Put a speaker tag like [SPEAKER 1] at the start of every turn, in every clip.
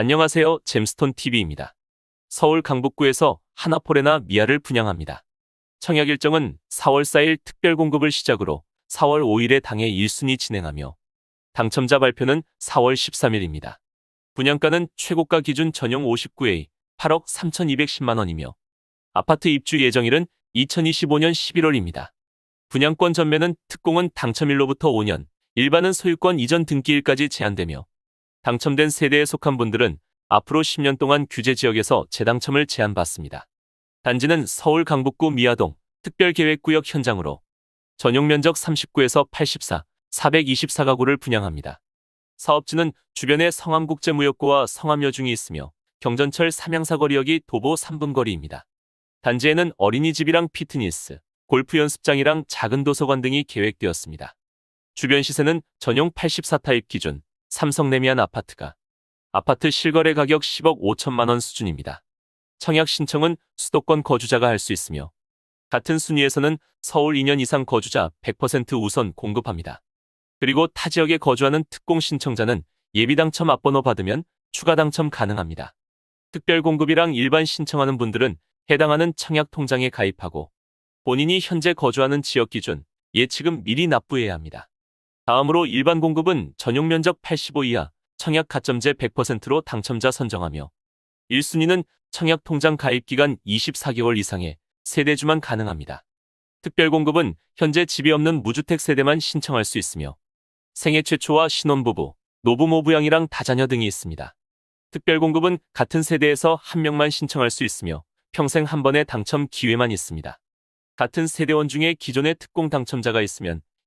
[SPEAKER 1] 안녕하세요. 잼스톤 TV입니다. 서울 강북구에서 하나포레나 미아를 분양합니다. 청약 일정은 4월 4일 특별 공급을 시작으로 4월 5일에 당해 1순위 진행하며 당첨자 발표는 4월 13일입니다. 분양가는 최고가 기준 전용 59A 8억 3,210만 원이며 아파트 입주 예정일은 2025년 11월입니다. 분양권 전매는 특공은 당첨일로부터 5년, 일반은 소유권 이전 등기일까지 제한되며 당첨된 세대에 속한 분들은 앞으로 10년 동안 규제 지역에서 재당첨을 제한받습니다. 단지는 서울 강북구 미아동 특별계획구역 현장으로 전용 면적 39에서 84, 424가구를 분양합니다. 사업지는 주변에 성암국제무역고와 성암여중이 있으며 경전철 삼양사거리역이 도보 3분 거리입니다. 단지에는 어린이집이랑 피트니스, 골프 연습장이랑 작은 도서관 등이 계획되었습니다. 주변 시세는 전용 84타입 기준 삼성 레미안 아파트가 아파트 실거래 가격 10억 5천만 원 수준입니다. 청약 신청은 수도권 거주자가 할 수 있으며 같은 순위에서는 서울 2년 이상 거주자 100% 우선 공급합니다. 그리고 타 지역에 거주하는 특공 신청자는 예비 당첨 앞번호 받으면 추가 당첨 가능합니다. 특별 공급이랑 일반 신청하는 분들은 해당하는 청약 통장에 가입하고 본인이 현재 거주하는 지역 기준 예치금 미리 납부해야 합니다. 다음으로 일반 공급은 전용 면적 85 이하 청약 가점제 100%로 당첨자 선정하며 1순위는 청약 통장 가입 기간 24개월 이상의 세대주만 가능합니다. 특별 공급은 현재 집이 없는 무주택 세대만 신청할 수 있으며 생애 최초와 신혼부부, 노부모 부양이랑 다자녀 등이 있습니다. 특별 공급은 같은 세대에서 한 명만 신청할 수 있으며 평생 한 번의 당첨 기회만 있습니다. 같은 세대원 중에 기존의 특공 당첨자가 있으면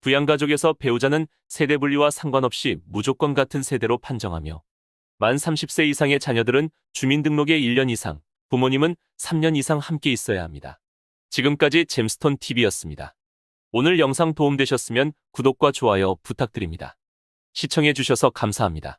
[SPEAKER 1] 부양가족에서 배우자는 세대 분리와 상관없이 무조건 같은 세대로 판정하며 만 30세 이상의 자녀들은 주민등록에 1년 이상, 부모님은 3년 이상 함께 있어야 합니다. 지금까지 잼스톤 TV였습니다. 오늘 영상 도움되셨으면 구독과 좋아요 부탁드립니다. 시청해주셔서 감사합니다.